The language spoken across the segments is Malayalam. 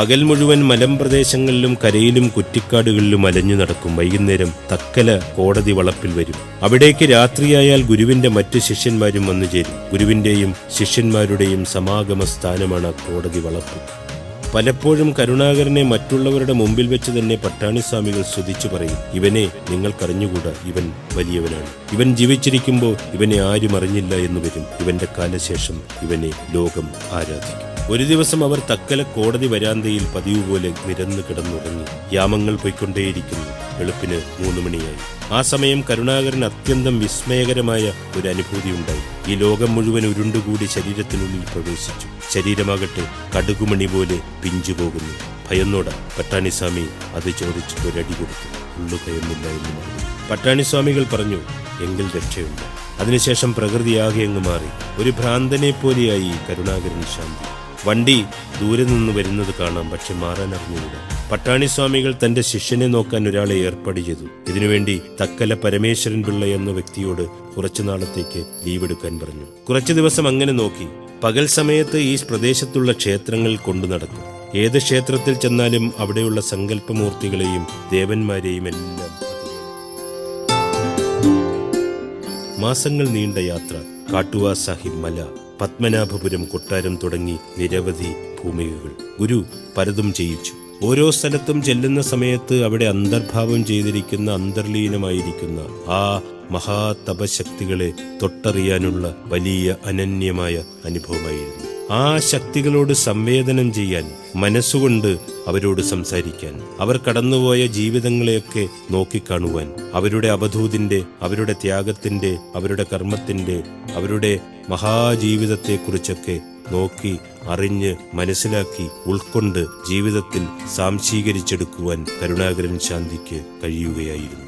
പകൽ മുഴുവൻ മലമ്പ്രദേശങ്ങളിലും കരയിലും കുറ്റിക്കാടുകളിലും അലഞ്ഞു നടക്കും. വൈകുന്നേരം തക്കല കോടതി വളപ്പിൽ വരും. അവിടേക്ക് രാത്രിയായാൽ ഗുരുവിന്റെ മറ്റ് ശിഷ്യന്മാരും വന്നു ചേരും. ഗുരുവിന്റെയും ശിഷ്യന്മാരുടെയും സമാഗമ സ്ഥാനമാണ് കോടതി വളപ്പ്. പലപ്പോഴും കരുണാകരനെ മറ്റുള്ളവരുടെ മുമ്പിൽ വെച്ച് തന്നെ പട്ടാണിസ്വാമികൾ സ്തുതിച്ചു പറയും. ഇവനെ നിങ്ങൾക്കറിഞ്ഞുകൂടാ? ഇവൻ വലിയവനാണ്. ഇവൻ ജീവിച്ചിരിക്കുമ്പോൾ ഇവനെ ആരും അറിഞ്ഞില്ല എന്ന് വരും. ഇവന്റെ കാലശേഷം ഇവനെ ലോകം ആരാധിക്കും. ഒരു ദിവസം അവർ തക്കല കോടതി വരാന്തയിൽ പതിവ് പോലെ നിരന്ന് കിടന്നുറങ്ങി. യാമങ്ങൾ പോയിക്കൊണ്ടേയിരിക്കുന്നു. വെളുപ്പിന് മൂന്ന് മണിയായി. ആ സമയം കരുണാകരൻ അത്യന്തം വിസ്മയകരമായ ഒരു അനുഭൂതി ഉണ്ടായി. ഈ ലോകം മുഴുവൻ ഉരുണ്ടുകൂടി ശരീരത്തിനുള്ളിൽ പ്രവേശിച്ചു. ശരീരമാകട്ടെ കടുകുമണി പോലെ പിഞ്ചുപോകുന്നു ഭയന്നോട പട്ടാണിസ്വാമി അത് ചോദിച്ചിട്ട് ഒരടി കൊടുത്തു. ഉള്ളു ഭയമില്ല എന്ന് പറഞ്ഞു. പട്ടാണിസ്വാമികൾ പറഞ്ഞു എങ്കിൽ രക്ഷയുണ്ട്. അതിനുശേഷം പ്രകൃതിയാകെ അങ്ങ് മാറി. ഒരു ഭ്രാന്തനെ പോലെയായി കരുണാകരൻ ശാന്തി. വണ്ടി ദൂരെ നിന്ന് വരുന്നത് കാണാം പക്ഷെ മാറാൻ അറിഞ്ഞില്ല. പട്ടാണിസ്വാമികൾ തന്റെ ശിഷ്യനെ നോക്കാൻ ഒരാളെ ഏർപ്പാട് ചെയ്തു. ഇതിനുവേണ്ടി തക്കല പരമേശ്വരൻ പിള്ള എന്ന വ്യക്തിയോട് കുറച്ചു നാളത്തേക്ക് ലീവ് എടുക്കാൻ പറഞ്ഞു. കുറച്ചു ദിവസം അങ്ങനെ നോക്കി. പകൽ സമയത്ത് ഈ പ്രദേശത്തുള്ള ക്ഷേത്രങ്ങൾ കൊണ്ടു നടക്കും. ഏത് ക്ഷേത്രത്തിൽ ചെന്നാലും അവിടെയുള്ള സങ്കല്പമൂർത്തികളെയും ദേവന്മാരെയും എല്ലാം മാസങ്ങൾ നീണ്ട യാത്ര. കാട്ടുവാ സാഹിബ് മല. പത്മനാഭപുരം കൊട്ടാരം തുടങ്ങി നിരവധി ഭൂമികകൾ. ഗുരു പലതും ചെയ്യിച്ചു. ഓരോ സ്ഥലത്തും ചെല്ലുന്ന സമയത്ത് അവിടെ അന്തർഭാവം ചെയ്തിരിക്കുന്ന അന്തർലീനമായിരിക്കുന്ന ആ മഹാതപശക്തികളെ തൊട്ടറിയാനുള്ള വലിയ അനന്യമായ അനുഭവമായിരുന്നു. ആ ശക്തികളോട് സംവേദനം ചെയ്യാൻ മനസ്സുകൊണ്ട് അവരോട് സംസാരിക്കാൻ അവർ കടന്നുപോയ ജീവിതങ്ങളെയൊക്കെ നോക്കിക്കാണുവാൻ അവരുടെ അവധൂതിന്റെ അവരുടെ ത്യാഗത്തിന്റെ അവരുടെ കർമ്മത്തിന്റെ അവരുടെ മഹാജീവിതത്തെക്കുറിച്ചൊക്കെ നോക്കി അറിഞ്ഞ് മനസ്സിലാക്കി ഉൾക്കൊണ്ട് ജീവിതത്തിൽ സാംശീകരിച്ചെടുക്കുവാൻ കരുണാകരൻ ശാന്തിക്ക് കഴിയുകയായിരുന്നു.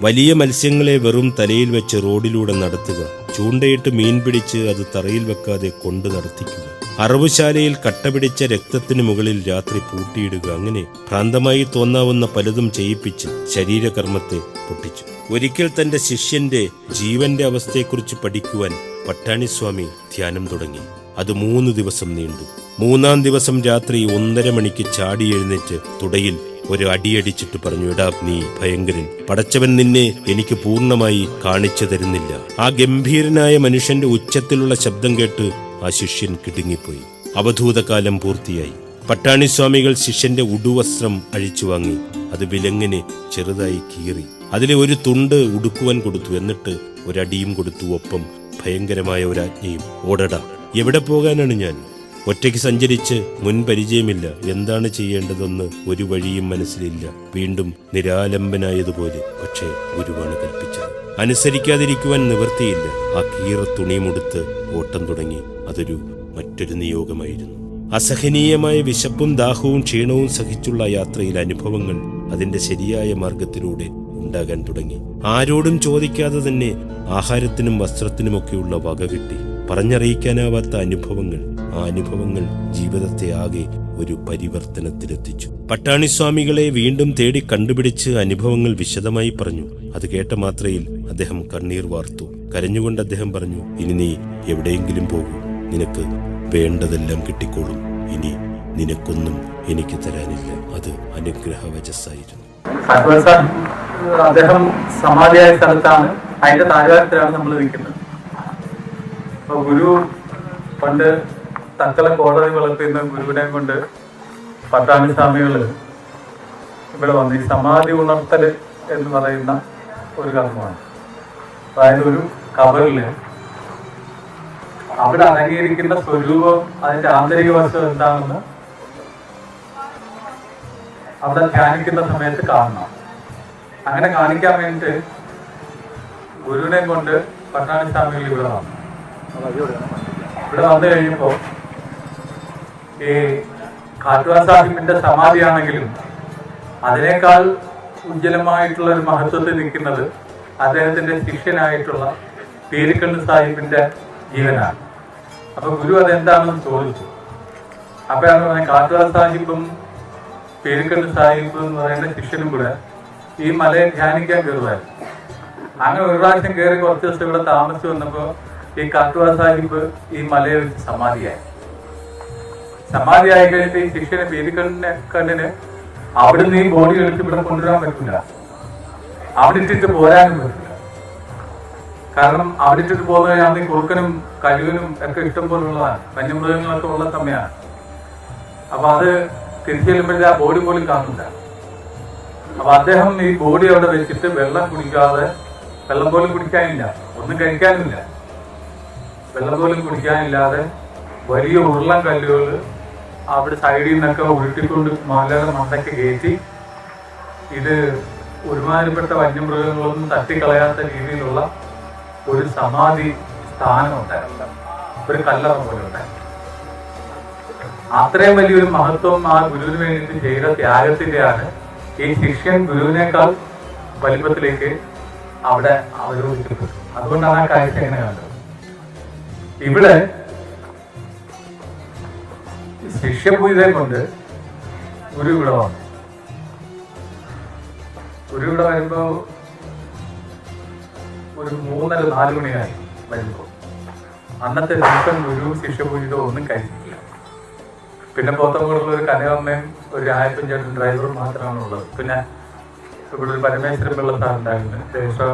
വലിയ മത്സ്യങ്ങളെ വെറും തലയിൽ വെച്ച് റോഡിലൂടെ നടത്തുക ചൂണ്ടയിട്ട് മീൻ പിടിച്ച് അത് തറയിൽ വെക്കാതെ കൊണ്ടു നടത്തിക്കുക അറവുശാലയിൽ കട്ടപിടിച്ച രക്തത്തിനു മുകളിൽ രാത്രി പൂട്ടിയിടുക അങ്ങനെ ഭ്രാന്തമായി തോന്നാവുന്ന പലതും ചെയ്യിപ്പിച്ച് ശരീരകർമ്മത്തെ പൊട്ടിച്ചു. ഒരിക്കൽ തന്റെ ശിഷ്യന്റെ ജീവന്റെ അവസ്ഥയെക്കുറിച്ച് പഠിക്കുവാൻ പട്ടാണിസ്വാമി ധ്യാനം തുടങ്ങി. അത് മൂന്ന് ദിവസം നീണ്ടു. മൂന്നാം ദിവസം രാത്രി ഒന്നര മണിക്ക് ചാടി എഴുന്നേറ്റ് തുടയിൽ ഒരു അടിയടിച്ചിട്ട് പറഞ്ഞു എടാ നീ ഭയങ്കരൻ. പടച്ചവൻ നിന്നെ എനിക്ക് പൂർണമായി കാണിച്ചു തരുന്നില്ല. ആ ഗംഭീരനായ മനുഷ്യന്റെ ഉച്ചത്തിലുള്ള ശബ്ദം കേട്ട് ആ ശിഷ്യൻ കിടുങ്ങിപ്പോയി. അവധൂതകാലം പൂർത്തിയായി. പട്ടാണിസ്വാമികൾ ശിഷ്യന്റെ ഉടുവസ്ത്രം അഴിച്ചു വാങ്ങി അത് വിലങ്ങിനെ ചെറുതായി കീറി. അതിലെ ഒരു തുണ്ട് ഉടുക്കുവാൻ കൊടുത്തു. എന്നിട്ട് ഒരടിയും കൊടുത്തു. ഒപ്പം ഭയങ്കരമായ ഒരാജ്ഞയും ഓടട എവിടെ പോകാനാണ് ഞാൻ? ഒറ്റയ്ക്ക് സഞ്ചരിച്ച് മുൻ പരിചയമില്ല. എന്താണ് ചെയ്യേണ്ടതെന്ന് ഒരു വഴിയും മനസ്സിലില്ല. വീണ്ടും നിരാലംബനായതുപോലെ പക്ഷേ ഗുരുവാണ് കൽപ്പിച്ചത്. അനുസരിക്കാതിരിക്കുവാൻ നിവൃത്തിയില്ല. ആ കീറ തുണിയുമെടുത്ത് ഓട്ടം തുടങ്ങി. അതൊരു മറ്റൊരു നിയോഗമായിരുന്നു. അസഹനീയമായ വിശപ്പും ദാഹവും ക്ഷീണവും സഹിച്ചുള്ള യാത്രയിൽ അനുഭവങ്ങൾ അതിന്റെ ശരിയായ മാർഗത്തിലൂടെ ഉണ്ടാകാൻ തുടങ്ങി. ആരോടും ചോദിക്കാതെ തന്നെ ആഹാരത്തിനും വസ്ത്രത്തിനുമൊക്കെയുള്ള വക കിട്ടി. പറഞ്ഞറിയിക്കാനാവാത്ത അനുഭവങ്ങൾ ആ അനുഭവങ്ങൾ ജീവിതത്തെ ആകെ ഒരു പരിവർത്തനത്തിലെത്തിച്ചു. പട്ടാണിസ്വാമികളെ വീണ്ടും തേടി കണ്ടുപിടിച്ച് അനുഭവങ്ങൾ വിശദമായി പറഞ്ഞു. അത് കേട്ട മാത്രയിൽ അദ്ദേഹം കണ്ണീർ വാർത്തു. കരഞ്ഞുകൊണ്ട് അദ്ദേഹം പറഞ്ഞു ഇനി നീ എവിടെയെങ്കിലും പോകൂ. നിനക്ക് വേണ്ടതെല്ലാം കിട്ടിക്കോളും. ഇനി നിനക്കൊന്നും എനിക്ക് തരാനില്ല. അത് അനുഗ്രഹവചസ്സായിരുന്നു. വചസ്സായിരുന്നു അദ്ദേഹം സമാധിയായ സ്ഥലത്താണ്. അതിന്റെ താഴ്വാരത്തിലാണ് നമ്മൾ നിൽക്കുന്നത്. അപ്പൊ ഗുരു പണ്ട് തക്കല കോടതി വളർത്തുന്ന ഗുരുവിനെ കൊണ്ട് പട്ടാണി സ്വാമികൾ ഇവിടെ വന്ന് ഈ സമാധി ഉണർത്തൽ എന്ന് പറയുന്ന ഒരു കർമ്മമാണ്. അതായത് ഒരു കബറിൽ അവിടെ അടങ്ങിയിരിക്കുന്ന സ്വരൂപം അതിന്റെ ആന്തരിക വശം എന്താണെന്ന് അവിടെ ധ്യാനിക്കുന്ന സമയത്ത് കാണണം. അങ്ങനെ കാണിക്കാൻ വേണ്ടിട്ട് ഗുരുവിനെ കൊണ്ട് പട്ടാണി സ്വാമികൾ ഇവിടെ വന്നു. ഇവിടെ വന്നു കഴിയുമ്പോ ഈ കാട്ടുവാൻ സാഹിബിന്റെ സമാധിയാണെങ്കിലും അതിനേക്കാൾ ഉജ്ജ്വലമായിട്ടുള്ള ഒരു മഹത്വത്തിൽ നിൽക്കുന്നത് അദ്ദേഹത്തിന്റെ ശിഷ്യനായിട്ടുള്ള പേരിക്കണ്ണ് സാഹിബിന്റെ ജീവനാണ്. അപ്പൊ ഗുരു അതെന്താണെന്ന് ചോദിച്ചു. അപ്പോഴാണ് പറഞ്ഞത് കാട്ടുകാർ സാഹിബും പേരിക്കണ്ണ് സാഹിബ് എന്ന് പറയുന്ന ശിഷ്യനും കൂടെ ഈ മലയെ ധ്യാനിക്കാൻ കയറുമായിരുന്നു അങ്ങനെ ഒരു പ്രാവശ്യം കയറി കുറച്ച് ദിവസം ഇവിടെ താമസിച്ചു വന്നപ്പോ ഈ കാട്ടുവാ സാഹിബ് ഈ മലയെ വെച്ച് സമാധിയായി. സമാധി ആയി കഴിഞ്ഞിട്ട് ഈ ശിഷ്യനെ പേരിക്കണ്ണിനെ കണ്ണിന് അവിടുന്ന് ഈ ബോഡി എടുത്ത് ഇവിടെ കൊണ്ടുവരാൻ പറ്റില്ല അവിടെ ഇട്ടിട്ട് പോരാനും പറ്റില്ല. കാരണം അവിടെ ഇട്ടിട്ട് പോകുന്ന കഴിഞ്ഞാൽ കുറുക്കനും കഴുകനും ഒക്കെ ഇഷ്ടം പോലുള്ളതാണ്. വന്യമൃഗങ്ങളൊക്കെ ഉള്ള സമയമാണ്. അപ്പൊ അത് തിരിച്ചു ചെല്ലുമ്പോഴേ ആ ബോഡി പോലും കാണില്ല അപ്പൊ അദ്ദേഹം ഈ ബോഡി അവിടെ വെച്ചിട്ട് വെള്ളം കുടിക്കാതെ വെള്ളം പോലും കുടിക്കാനില്ല. ഒന്നും കഴിക്കാനില്ല. വെള്ളം പോലും കുടിക്കാനില്ലാതെ വലിയ ഉരുളൻ കല്ലുകൾ അവിടെ സൈഡിൽ നിന്നൊക്കെ ഉരുട്ടിക്കൊണ്ട് മലയുടെ മണ്ടയ്ക്ക് കയറ്റി ഇത് ഒരുമാതിരിപ്പെട്ട വന്യമൃഗങ്ങളൊന്നും തട്ടിക്കളയാത്ത രീതിയിലുള്ള ഒരു സമാധി സ്ഥാനം ഉണ്ടായിരുന്നു ഒരു കല്ലറ പോലെ ഉണ്ടായിരുന്നു അത്രയും വലിയൊരു മഹത്വം ആ ഗുരുവിന് വേണ്ടി ചെയ്ത ത്യാഗത്തിന്റെയാണ് ഈ ശിഷ്യൻ ഗുരുവിനേക്കാൾ വലിപ്പത്തിലേക്ക് അവിടെ അവരോധിക്കപ്പെട്ടു അതുകൊണ്ടാണ് ആ കാഴ്ച എങ്ങനെ കണ്ടത്? ഇവിടെ ശിഷ്യപൂജയെ കൊണ്ട് ഗുരു ഇവിടെ വന്നു ഗുരു ഇവിടെ വരുമ്പോ ഒരു മൂന്നര നാല് മണിയായി വരുമ്പോ. അന്നത്തെ ദിവസം ഒരു ശിഷ്യപൂജിതോ ഒന്നും കഴിച്ചിട്ടില്ല. പിന്നെ പോത്തമ്പുള്ള ഒരു കനകമ്മയും ഒരു രായപ്പൻ ചേട്ടൻ ഡ്രൈവറും മാത്രമാണ് ഉള്ളത്. പിന്നെ ഇവിടെ ഒരു പരമേശ്വരൻ പിള്ള സാർ ദേശം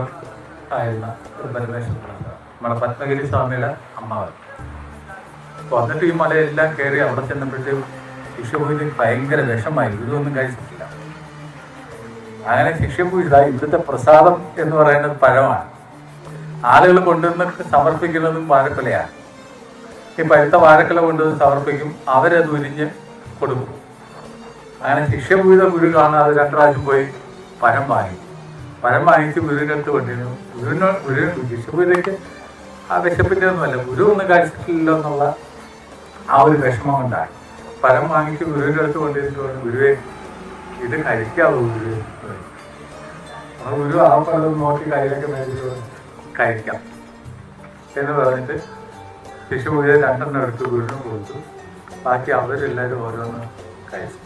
ആയിരുന്ന ഒരു പരമേശ്വരൻ പിള്ള നമ്മുടെ പത്മഗിരി സ്വാമിയുടെ അമ്മാവൻ. അപ്പൊ എന്നിട്ട് ഈ മലയെല്ലാം കയറി അവിടെ ചെന്നപ്പോഴത്തേക്കും ശിഷ്യപൂജ ഭയങ്കര വിഷമായി ഇതൊന്നും കഴിച്ചിട്ടില്ല. അങ്ങനെ ശിഷ്യപൂജ ഇവിടുത്തെ പ്രസാദം എന്ന് പറയുന്നത് പഴമാണ്. ആളുകൾ കൊണ്ടുവന്ന് സമർപ്പിക്കുന്നതും വാഴക്കൊലയാണ്. ഈ പഴുത്ത വാഴക്കൊല കൊണ്ടുവന്ന് സമർപ്പിക്കും അവരത് ഉരിഞ്ഞ് കൊടുക്കും. അങ്ങനെ ശിഷ്യപൂജ ഗുരു കാണാതെ രണ്ടു പ്രാവശ്യം പോയി പഴം വാങ്ങി. പഴം വാങ്ങിച്ച് ഗുരുവിനടുത്ത് കൊണ്ടിരുന്നു. ഗുരുവിനോ ഗുരു ശിഷ്യപൂജയ്ക്ക് ആ വിശപ്പിന്റെ ഒന്നുമല്ല ഗുരു ഒന്നും കഴിച്ചിട്ടില്ലല്ലോ എന്നുള്ള ആ ഒരു വിഷമം ഉണ്ടായി പഴം വാങ്ങിച്ച് ഗുരുവിന്റെ അടുത്ത് കൊണ്ടിരുന്നു ഗുരുവേ ഇത് കഴിക്കാവൂ ഗുരു ആ ഫലം നോക്കി കയ്യിലൊക്കെ മേടിച്ചു കഴിക്കാം എന്ന് പറഞ്ഞിട്ട് ശിശുപൂജ രണ്ടെണ്ണം എടുത്ത് ഗുരുവിനും കൊടുത്തു. ബാക്കി അവരെല്ലാവരും ഓരോന്ന് കഴിച്ചു.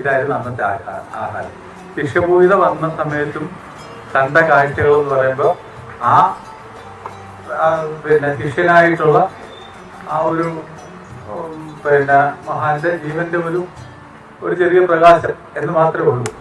ഇതായിരുന്നു അന്നത്തെ ആഹാ- ആഹാരം. ശിശുപൂജ വന്ന സമയത്തും കണ്ട കാഴ്ചകൾ എന്ന് പറയുമ്പോൾ ആ, പിന്നെ ശിഷ്യനായിട്ടുള്ള ആ ഒരു പിന്നെ മഹാന്റെ ജീവന്റെ ഒരു ഒരു ചെറിയ പ്രകാശം എന്ന് മാത്രമേ ഉള്ളൂ.